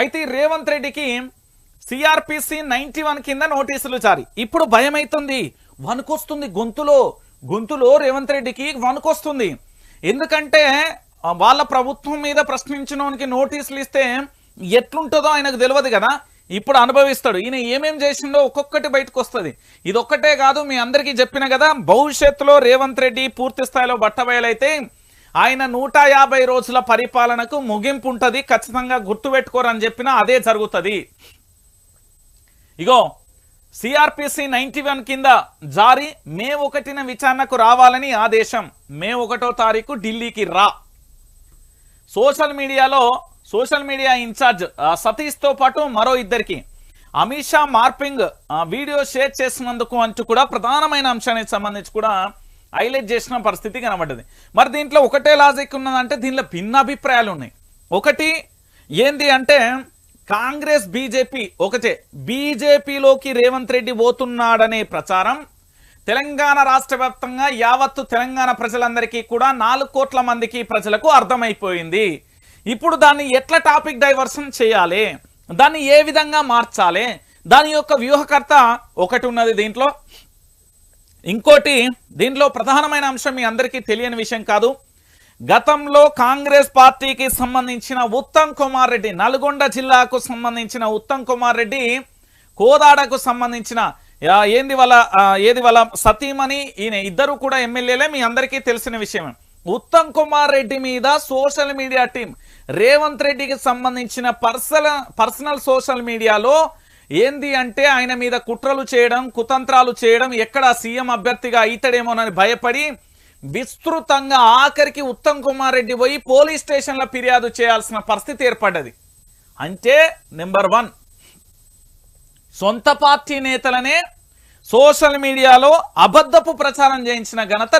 అయితే రేవంత్ రెడ్డికి CrPC ninety one కింద నోటీసులు జారీ. ఇప్పుడు భయం అవుతుంది వణుకొస్తుంది గొంతులో. గొంతులో రేవంత్ రెడ్డికి వణుకొస్తుంది. ఎందుకంటే వాళ్ళ ప్రభుత్వం మీద ప్రశ్నించడానికి నోటీసులు ఇస్తే ఎట్లుంటుందో ఆయనకు తెలియదు కదా. ఇప్పుడు అనుభవిస్తాడు. ఈయన ఏమేం చేసిందో ఒక్కొక్కటి బయటకు వస్తుంది ఇది ఒక్కటే కాదు మీ అందరికీ చెప్పిన కదా భవిష్యత్తులో రేవంత్ రెడ్డి పూర్తి స్థాయిలో బట్టబయలైతే ఆయన నూట యాభై రోజుల పరిపాలనకు ముగింపు ఉంటుంది ఖచ్చితంగా గుర్తుపెట్టుకోరని చెప్పినా అదే జరుగుతుంది. ఇగో సిఆర్పిసి నైన్టీ వన్ కింద జారీ మే ఒకటిన విచారణకు రావాలని ఆదేశం. మే ఒకటో తారీఖు ఢిల్లీకి రా. సోషల్ మీడియాలో సోషల్ మీడియా ఇన్ఛార్జ్ సతీష్తో పాటు మరో ఇద్దరికి. Amit Shah morphing video share చేసినందుకు అంటూ కూడా ప్రధానమైన అంశానికి సంబంధించి కూడా హైలైట్ చేసిన పరిస్థితి కనబడ్డది. మరి దీంట్లో ఒకటే లాజిక్ ఉన్నదంటే దీనిలో భిన్న అభిప్రాయాలు ఉన్నాయి ఒకటి ఏంది అంటే కాంగ్రెస్ బీజేపీ ఒకటే. బీజేపీలోకి రేవంత్ రెడ్డి పోతున్నాడనే ప్రచారం తెలంగాణ రాష్ట్ర వ్యాప్తంగా యావత్తు తెలంగాణ ప్రజలందరికీ కూడా నాలుగు కోట్ల మందికి ప్రజలకు అర్థమైపోయింది. ఇప్పుడు దాన్ని ఎట్లా టాపిక్ డైవర్షన్ చేయాలి? దాన్ని ఏ విధంగా మార్చాలి? దాని యొక్క వ్యూహకర్త ఒకటి ఉన్నది దీంట్లో. ఇంకోటి దీంట్లో ప్రధానమైన అంశం మీ అందరికీ తెలియని విషయం కాదు. గతంలో కాంగ్రెస్ పార్టీకి సంబంధించిన ఉత్తమ్ కుమార్ రెడ్డి నల్గొండ జిల్లాకు సంబంధించిన ఉత్తమ్ కుమార్ రెడ్డి కోదాడకు సంబంధించిన ఏంది వాళ్ళ ఏది వాళ్ళ సతీమణి ఈయన ఇద్దరు కూడా ఎమ్మెల్యేలే మీ అందరికీ తెలిసిన విషయమే ఉత్తమ్ కుమార్ రెడ్డి మీద సోషల్ మీడియా టీం రేవంత్ రెడ్డికి సంబంధించిన పర్సనల్ పర్సనల్ సోషల్ మీడియాలో ఏంది అంటే ఆయన మీద కుట్రలు చేయడం కుతంత్రాలు చేయడం ఎక్కడ సీఎం అభ్యర్థిగా అవుతాడేమోనని భయపడి విస్తృతంగా ఆఖరికి ఉత్తమ్ కుమార్ రెడ్డి పోయి పోలీస్ స్టేషన్లో ఫిర్యాదు చేయాల్సిన పరిస్థితి ఏర్పడ్డది. అంటే నెంబర్ వన్ సొంత పార్టీ నేతలనే సోషల్ మీడియాలో అబద్ధపు ప్రచారం చేయించిన ఘనత